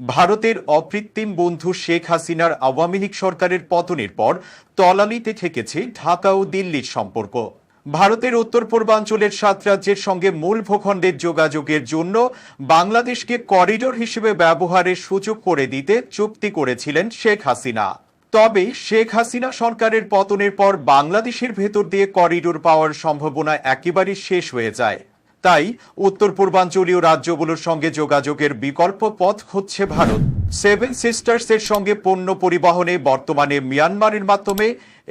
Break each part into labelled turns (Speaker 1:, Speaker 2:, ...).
Speaker 1: ভারতের অকৃত্রিম বন্ধু শেখ হাসিনার আওয়ামী লীগ সরকারের পতনের পর তলানিতে ঠেকেছে ঢাকা ও দিল্লির সম্পর্ক। ভারতের উত্তর পূর্বাঞ্চলের সাত রাজ্যের সঙ্গে মূল ভূখণ্ডের যোগাযোগের জন্য বাংলাদেশকে করিডোর হিসেবে ব্যবহারের সুযোগ করে দিতে চুক্তি করেছিলেন শেখ হাসিনা। তবে শেখ হাসিনা সরকারের পতনের পর বাংলাদেশের ভেতর দিয়ে করিডোর পাওয়ার সম্ভাবনা একেবারেই শেষ হয়ে যায়। তাই উত্তর পূর্বাঞ্চলীয় রাজ্যগুলোর সঙ্গে যোগাযোগের বিকল্প পথ হচ্ছে ভারত। সেভেন সিস্টার্স এর সঙ্গে পণ্য পরিবহনে বর্তমানে মিয়ানমারের মাধ্যমে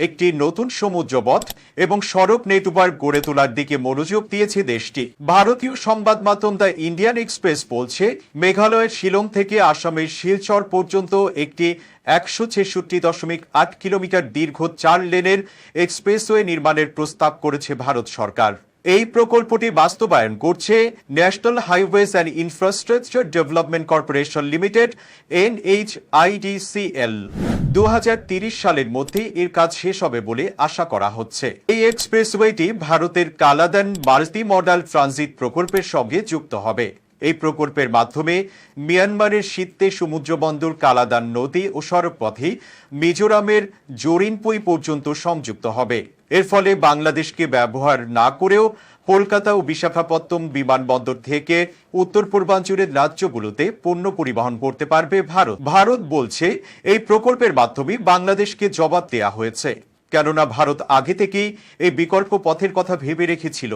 Speaker 1: একটি নতুন সমুদ্রপথ এবং সড়ক নেটওয়ার্ক গড়ে তোলার দিকে মনোযোগ দিয়েছে দেশটি। ভারতীয় সংবাদ মাধ্যম দ্য ইন্ডিয়ান এক্সপ্রেস বলছে, মেঘালয়ের শিলং থেকে আসামের শিলচর পর্যন্ত একটি একশো ছেষট্টি দশমিক আট কিলোমিটার দীর্ঘ চার লেনের এক্সপ্রেসওয়ে নির্মাণের প্রস্তাব করেছে ভারত সরকার। এই প্রকল্পটি বাস্তবায়ন করছে national highways and infrastructure development corporation limited, NHIDCL. দু সালের মধ্যে এর কাজ শেষ হবে বলে আশা করা হচ্ছে। এই এক্সপ্রেসওয়েটি ভারতের কালাদান মাল্টি মডাল ট্রানজিট প্রকল্পের সঙ্গে যুক্ত হবে। এই প্রকল্পের মাধ্যমে মিয়ানমারের শীতে সমুদ্র বন্দর, কালাদান নদী ও সড়কপথে মিজোরামের জোরিনপুই পর্যন্ত সংযুক্ত হবে। এর ফলে বাংলাদেশকে ব্যবহার না করেও কলকাতা ও বিশাখাপত্তম বিমানবন্দর থেকে উত্তর পূর্বাঞ্চলের রাজ্যগুলোতে পণ্য পরিবহন করতে পারবে ভারত। ভারত বলছে, এই প্রকল্পের মাধ্যমে বাংলাদেশকে জবাব দেয়া হয়েছে। কেননা ভারত আগে থেকেই এই বিকল্প পথের কথা ভেবে রেখেছিল।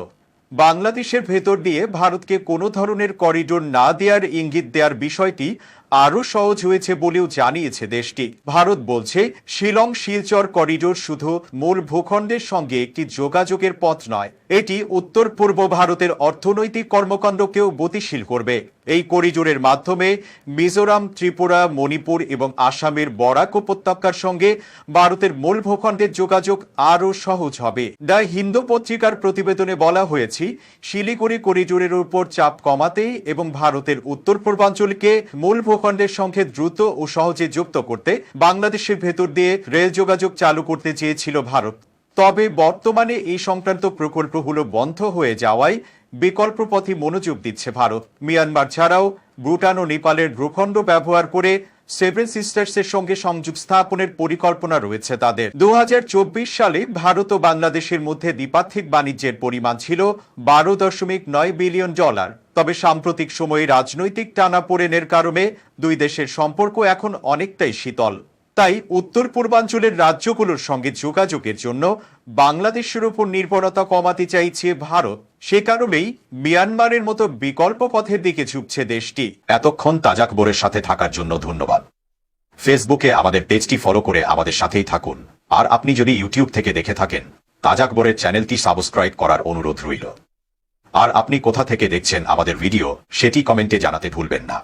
Speaker 1: বাংলাদেশের ভেতর দিয়ে ভারতকে কোনো ধরনের করিডোর না দেওয়ার ইঙ্গিত দেওয়ার বিষয়টি আরও সহজ হয়েছে বলেও জানিয়েছে দেশটি। ভারত বলছে, শিলং শিলচর করিডোর শুধু মূল ভূখণ্ডের সঙ্গে একটি যোগাযোগের পথ নয়, এটি উত্তর পূর্ব ভারতের অর্থনৈতিক কর্মকাণ্ডকেও গতিশীল করবে। এই করিডোরের মাধ্যমে মিজোরাম, ত্রিপুরা, মণিপুর এবং আসামের বরাক উপত্যকার সঙ্গে ভারতের মূল ভূখণ্ডের যোগাযোগ আরও সহজ হবে। দ্য হিন্দু পত্রিকার প্রতিবেদনে বলা হয়েছে, শিলিগুড়ি করিডোরের উপর চাপ কমাতে এবং ভারতের উত্তর পূর্বাঞ্চলকে মূল ভূখণ্ডের সঙ্গে দ্রুত ও সহজে যুক্ত করতে বাংলাদেশের ভেতর দিয়ে রেল যোগাযোগ চালু করতে চেয়েছিল ভারত। তবে বর্তমানে এই সংক্রান্ত প্রকল্পগুলো বন্ধ হয়ে যাওয়ায় বিকল্প পথে মনোযোগ দিচ্ছে ভারত। মিয়ানমার ছাড়াও ভুটান ও নেপালের ভূখণ্ড ব্যবহার করে সেভেন সিস্টার্সের সঙ্গে সংযোগ স্থাপনের পরিকল্পনা রয়েছে তাদের। দু হাজার চব্বিশ সালে ভারত ও বাংলাদেশের মধ্যে দ্বিপাক্ষিক বাণিজ্যের পরিমাণ ছিল বারো দশমিক নয় বিলিয়ন ডলার। তবে সাম্প্রতিক সময়ে রাজনৈতিক টানাপোড়েনের কারণে দুই দেশের সম্পর্ক এখন অনেকটাই শীতল। তাই উত্তর পূর্বাঞ্চলের রাজ্যগুলোর সঙ্গে যোগাযোগের জন্য বাংলাদেশের উপর নির্ভরতা কমাতে চাইছে ভারত। সে কারণেই মিয়ানমারের মতো বিকল্প পথের দিকে ঝুঁকছে দেশটি।
Speaker 2: এতক্ষণ তাজাক বোরের সাথে থাকার জন্য ধন্যবাদ। ফেসবুকে আমাদের পেজটি ফলো করে আমাদের সাথেই থাকুন। আর আপনি যদি ইউটিউব থেকে দেখে থাকেন তাজাক বোরের চ্যানেলটি সাবস্ক্রাইব করার অনুরোধ রইল। আর আপনি কোথা থেকে দেখছেন আমাদের ভিডিও সেটি কমেন্টে জানাতে ভুলবেন না।